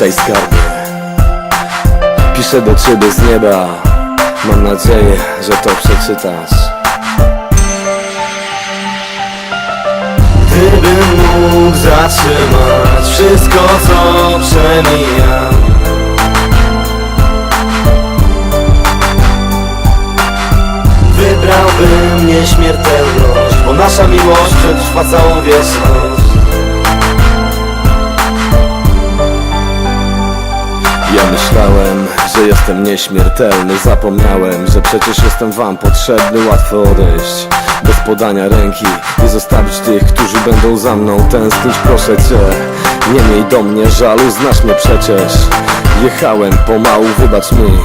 Witaj skarbie. Piszę do ciebie z nieba. Mam nadzieję, że to przeczytasz. Gdybym mógł zatrzymać wszystko co przemija Wybrałbym nieśmiertelność Bo nasza miłość przetrwa całą wieczność myślałem, że jestem nieśmiertelny. Zapomniałem, że przecież jestem wam potrzebny. Łatwo odejść, bez podania ręki Nie zostawić tych, którzy będą za mną tęsknić. Proszę cię, nie miej do mnie żalu. Znasz mnie przecież. Jechałem pomału, wybacz mi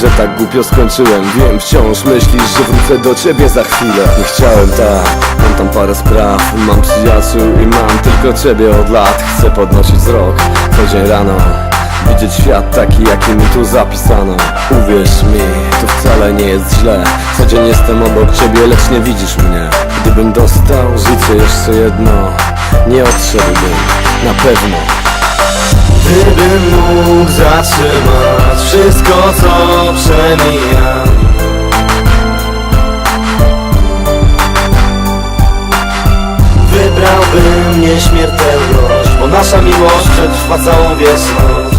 że tak głupio skończyłem. Wiem, wciąż myślisz, że wrócę do ciebie za chwilę. Nie chciałem tak, mam tam parę spraw. Mam przyjaciół i mam tylko ciebie od lat. Chcę podnosić wzrok co dzień rano Widzieć świat taki, jaki mi tu zapisano. Uwierz mi, to wcale nie jest źle. Co dzień jestem obok ciebie, lecz nie widzisz mnie. Gdybym dostał życie jeszcze jedno. Nie odszedłbym, na pewno. Gdybym mógł zatrzymać wszystko co przemija Wybrałbym nieśmiertelność Bo nasza miłość przetrwa całą wieczność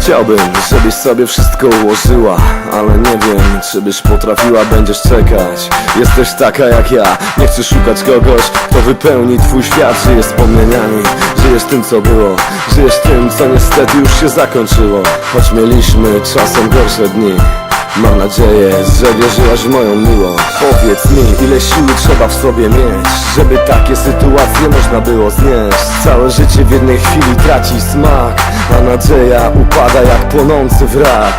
Chciałbym, żebyś sobie wszystko ułożyła Ale nie wiem, czy byś potrafiła, będziesz czekać. Jesteś taka jak ja, nie chcesz szukać kogoś Kto wypełni twój świat, żyjesz wspomnieniami Żyjesz tym co było, żyjesz tym co niestety już się zakończyło. Choć mieliśmy czasem gorsze dni Mam nadzieję, że wierzyłaś w moją miłość. Powiedz mi, ile siły trzeba w sobie mieć Żeby takie sytuacje można było znieść. Całe życie w jednej chwili traci smak A nadzieja upada jak płonący wrak.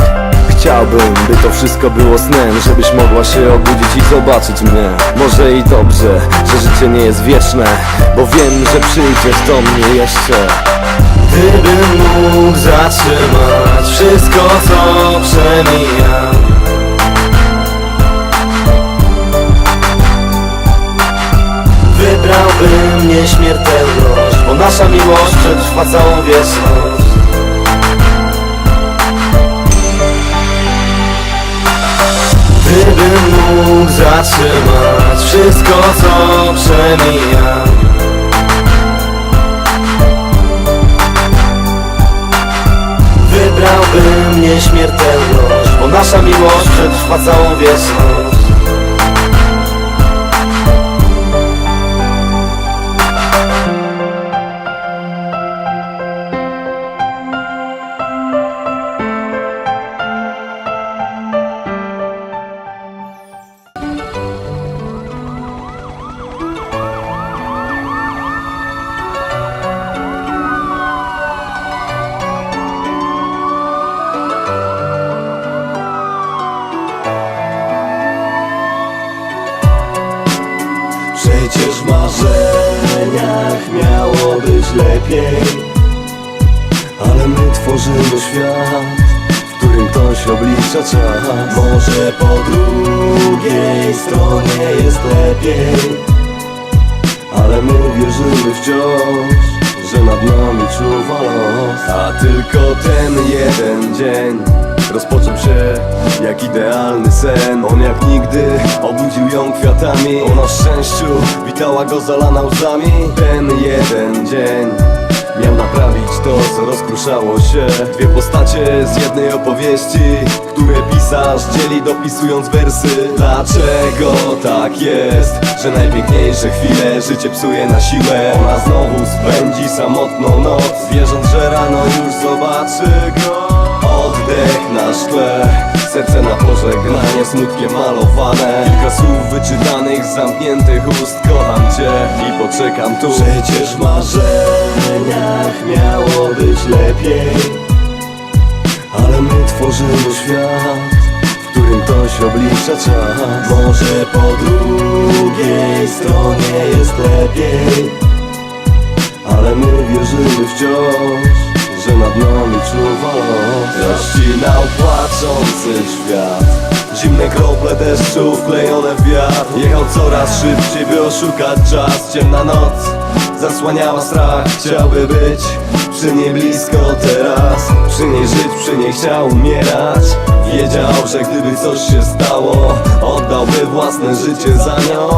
Chciałbym, by to wszystko było snem Żebyś mogła się obudzić i zobaczyć mnie. Może i dobrze, że życie nie jest wieczne Bo wiem, że przyjdziesz do mnie jeszcze. Gdybym mógł zatrzymać wszystko co przemija Wybrałbym nieśmiertelność Bo nasza miłość przetrwa całą wieczność. Gdybym mógł zatrzymać wszystko co przemija. Wybrałbym nieśmiertelność Bo nasza miłość przetrwa całą wieczność lepiej. Ale my tworzymy świat, w którym ktoś oblicza czas. Może po drugiej stronie jest lepiej. Ale my wierzymy wciąż, że nad nami czuwa los. A tylko ten jeden dzień Rozpoczął się jak idealny sen. On jak nigdy obudził ją kwiatami. O na szczęściu witała go zalana łzami. Ten jeden dzień Miał naprawić to, co rozkruszało się. Dwie postacie z jednej opowieści Które pisarz dzieli dopisując wersy. Dlaczego tak jest, że najpiękniejsze chwile Życie psuje na siłę? Ona znowu spędzi samotną noc Wierząc, że rano już zobaczy go Oddech na szkle Serce na pożegnanie smutkiem malowane. Kilka słów wyczytanych zamkniętych ust Kocham cię i poczekam tu. Przecież w marzeniach miało być lepiej Ale my tworzymy świat w którym ktoś oblicza czas. Może po drugiej stronie jest lepiej Ale my wierzymy wciąż, Rozcinał płaczący świat. Zimne krople deszczu wklejone w wiatr. Jechał coraz szybciej, by oszukać czas. Ciemna noc zasłaniała strach. Chciałby być przy niej blisko teraz. Przy niej żyć, przy niej chciał umierać. Wiedział, że gdyby coś się stało Oddałby własne życie za nią.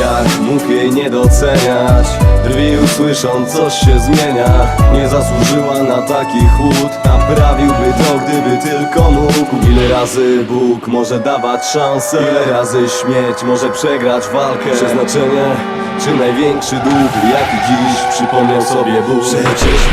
Jak mógł jej nie doceniać? Drwił słysząc coś się zmienia. Nie zasłużyła na taki chłód. Naprawiłby to gdyby tylko mógł. Ile razy Bóg może dawać szansę? Ile razy śmierć może przegrać walkę? Przeznaczenie czy największy dług Jaki dziś przypomniał sobie Bóg? Przecież w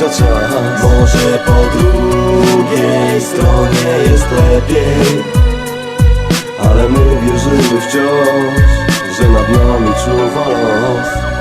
czas. Może po drugiej stronie jest lepiej. Ale my wierzymy wciąż, że nad nami czuwa los